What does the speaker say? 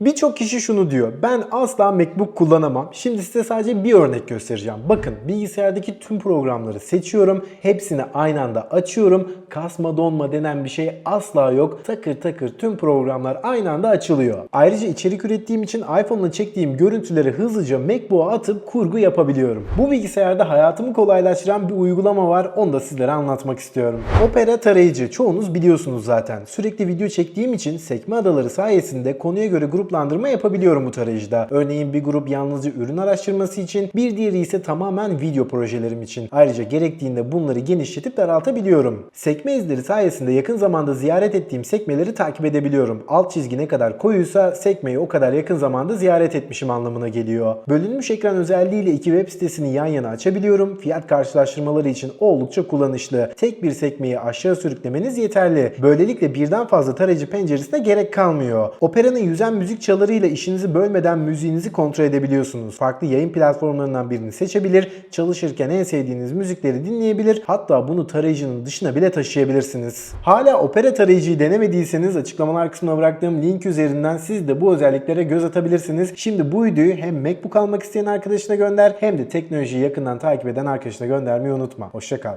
Birçok kişi şunu diyor. Ben asla MacBook kullanamam. Şimdi size sadece bir örnek göstereceğim. Bakın bilgisayardaki tüm programları seçiyorum. Hepsini aynı anda açıyorum. Kasma donma denen bir şey asla yok. Takır takır tüm programlar aynı anda açılıyor. Ayrıca içerik ürettiğim için iPhone'la çektiğim görüntüleri hızlıca MacBook'a atıp kurgu yapabiliyorum. Bu bilgisayarda hayatımı kolaylaştıran bir uygulama var. Onu da sizlere anlatmak istiyorum. Opera tarayıcı. Çoğunuz biliyorsunuz zaten. Sürekli video çektiğim için sekme adaları sayesinde konuya göre gruplandırma yapabiliyorum bu tarayıcıda. Örneğin bir grup yalnızca ürün araştırması için, bir diğeri ise tamamen video projelerim için. Ayrıca gerektiğinde bunları genişletip daraltabiliyorum. Sekme izleri sayesinde yakın zamanda ziyaret ettiğim sekmeleri takip edebiliyorum. Alt çizgi ne kadar koyuysa sekmeyi o kadar yakın zamanda ziyaret etmişim anlamına geliyor. Bölünmüş ekran özelliğiyle iki web sitesini yan yana açabiliyorum. Fiyat karşılaştırmaları için oldukça kullanışlı. Tek bir sekmeyi aşağı sürüklemeniz yeterli. Böylelikle birden fazla tarayıcı penceresine gerek kalmıyor. Opera'nın yüzen müzik çalarıyla işinizi bölmeden müziğinizi kontrol edebiliyorsunuz. Farklı yayın platformlarından birini seçebilir, çalışırken en sevdiğiniz müzikleri dinleyebilir, hatta bunu tarayıcının dışına bile taşıyabilirsiniz. Hala Opera tarayıcıyı denemediyseniz açıklamalar kısmına bıraktığım link üzerinden siz de bu özelliklere göz atabilirsiniz. Şimdi bu videoyu hem MacBook almak isteyen arkadaşına gönder hem de teknolojiyi yakından takip eden arkadaşına göndermeyi unutma. Hoşçakal.